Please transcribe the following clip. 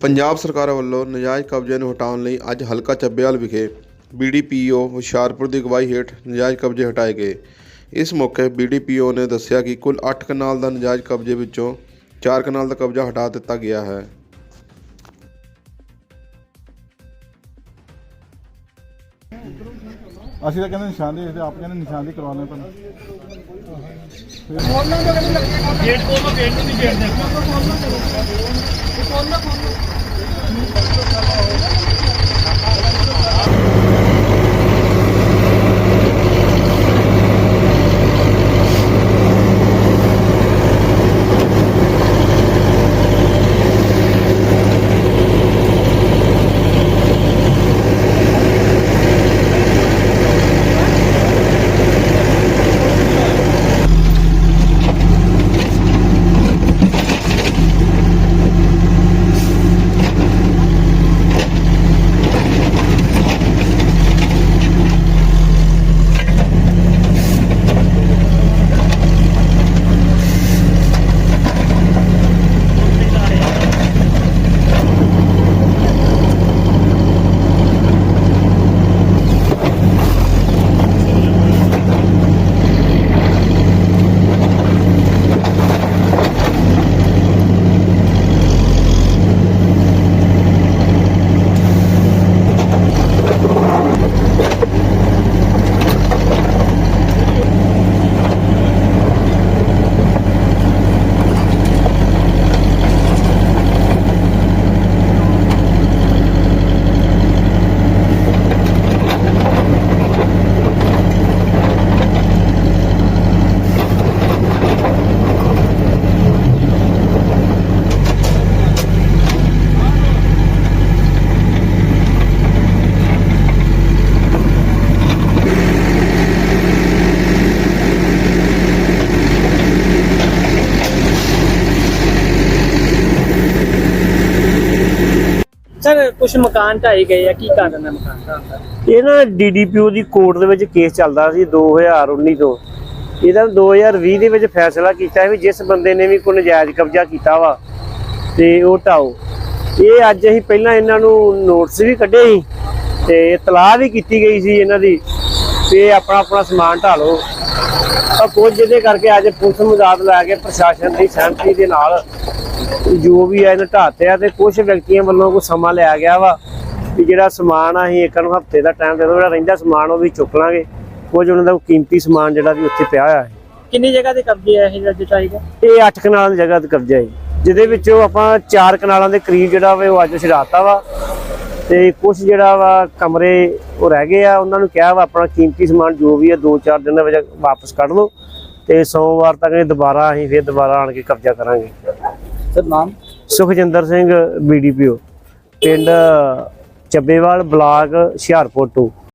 ਪੰਜਾਬ ਸਰਕਾਰ ਵੱਲੋਂ ਨਜਾਇਜ਼ ਕਬਜ਼ੇ ਨੂੰ ਹਟਾਉਣ ਲਈ ਅੱਜ ਹਲਕਾ ਚੱਬੇਵਾਲ ਵਿਖੇ ਬੀਡੀਪੀਓ ਹੁਸ਼ਿਆਰਪੁਰ ਦੀ ਅਗਵਾਈ ਹੇਠ ਨਜਾਇਜ਼ ਕਬਜ਼ੇ ਹਟਾਏ ਗਏ। ਇਸ ਮੌਕੇ ਬੀਡੀਪੀਓ ਨੇ ਦੱਸਿਆ ਕਿ ਕੁੱਲ 8 ਕਨਾਲ ਦਾ ਨਜਾਇਜ਼ ਕਬਜ਼ੇ ਵਿੱਚੋਂ 4 ਕਨਾਲ ਦਾ ਕਬਜ਼ਾ ਹਟਾ ਦਿੱਤਾ ਗਿਆ ਹੈ। ਅਸੀਂ ਤਾਂ ਕਹਿੰਦੇ ਨਿਸ਼ਾਨ ਦੇ ਆਪ ਕਹਿੰਦੇ ਨਿਸ਼ਾਨ ਦੀ ਕਰਵਾ ਲੈਣ ਪਹਿਲਾਂ। ਗੇਟ ਕੋਲੋਂ ਗੇਟ ਨੂੰ ਨਹੀਂ। ਗੇਟ ਦੇ ਸਰ ਕੁਝ ਮਕਾਨ ਢਾਏ ਗਏ ਆ, ਕੀ ਕਾਰਨ ਹੈ ਮਕਾਨ ਢਾਣ ਦਾ? ਇਹ ਨਾ ਡੀਡੀਪੀਓ ਦੀ ਕੋਰਟ ਦੇ ਵਿੱਚ ਕੇਸ ਚੱਲਦਾ ਸੀ 2019 ਤੋਂ। ਇਹਦਾ 2020 ਦੇ ਵਿੱਚ ਫੈਸਲਾ ਕੀਤਾ ਵੀ ਜਿਸ ਬੰਦੇ ਨੇ ਵੀ ਕੋਈ ਨਜਾਇਜ਼ ਕਬਜ਼ਾ ਕੀਤਾ ਵਾ ਤੇ ਉਹ ਢਾਓ। ਇਹ ਅੱਜ ਅਸੀਂ ਪਹਿਲਾਂ ਇਹਨਾਂ ਨੂੰ ਨੋਟਿਸ ਵੀ ਕੱਢੇ ਸੀ ਤੇ ਇਤਲਾਹ ਵੀ ਕੀਤੀ ਗਈ ਸੀ ਇਹਨਾਂ ਦੀ ਵੀ ਆਪਣਾ ਆਪਣਾ ਸਮਾਨ ਢਾ ਲਓ। ਤਾਂ ਕੁਝ ਜਿਹਦੇ ਕਰਕੇ ਅੱਜ ਪੁਲਿਸ ਮਦਦ ਲੈ ਕੇ ਪ੍ਰਸ਼ਾਸਨ ਦੀ ਸਹਿਮਤੀ ਦੇ ਨਾਲ ਜੋ ਵੀ ਹੈ ਇਹਨਾਂ ਢਾਤੇ ਆ ਤੇ ਕੁਝ ਵਿਅਕਤੀਆਂ ਵੱਲੋਂ ਕੋਈ ਸਮਾਂ ਲਿਆ ਗਿਆ ਵਾ ਵੀ ਜਿਹੜਾ ਸਮਾਨ ਆ ਅਸੀਂ ਇੱਕ ਨੂੰ ਹਫ਼ਤੇ ਦਾ ਟਾਈਮ ਦੇ ਦਿਓ ਜਿਹੜਾ ਰਹਿੰਦਾ ਸਮਾਨ ਉਹ ਵੀ ਚੁੱਕ ਲਾਂਗੇ। ਕੁਝ ਉਹਨਾਂ ਦਾ ਕੀਮਤੀ ਸਮਾਨ ਜਿਹੜਾ ਵੀ ਉੱਥੇ ਪਿਆ ਹੋਇਆ ਹੈ। ਕਿੰਨੀ ਜਗ੍ਹਾ ਤੇ ਕਬਜ਼ੇ ਆ ਇਹ ਜਿਹੜਾ ਗਿਆ ਇਹ 8 ਕਨਾਲਾਂ ਦੀ ਜਗ੍ਹਾ ਤੇ ਕਬਜ਼ਾ ਹੈ। ਜਿਹਦੇ ਵਿੱਚੋਂ ਆਪਾਂ 4 ਕਨਾਲਾਂ ਦੇ ਕਰੀਬ ਜਿਹੜਾ ਵਾ ਉਹ ਅੱਜ ਛਡਾਤਾ ਵਾ। ਤੇ ਕੁਝ ਜਿਹੜਾ ਵਾ ਕਮਰੇ ਉਹ ਰਹਿ ਗਏ ਆ ਉਹਨਾਂ ਨੂੰ ਕਿਹਾ ਵਾ ਆਪਣਾ ਕੀਮਤੀ ਸਮਾਨ ਜੋ ਵੀ ਹੈ 2-4 ਦਿਨ ਦੇ ਵਿੱਚ ਵਾਪਸ ਕੱਢ ਲਓ। ਤੇ ਸੋਮਵਾਰ ਤੱਕ ਇਹ ਦੁਬਾਰਾ ਅਸੀਂ ਫਿਰ ਦੁਬਾਰਾ ਆਣ ਕੇ ਕਬਜ਼ਾ ਕਰਾਂਗੇ। ਸਰ ਨਾਮ? ਸੁਖਜਿੰਦਰ ਸਿੰਘ ਬੀਡੀਪੀਓ ਪਿੰਡ ਚੱਬੇਵਾਲ ਬਲਾਕ ਹੁਸ਼ਿਆਰਪੁਰ ਤੋਂ।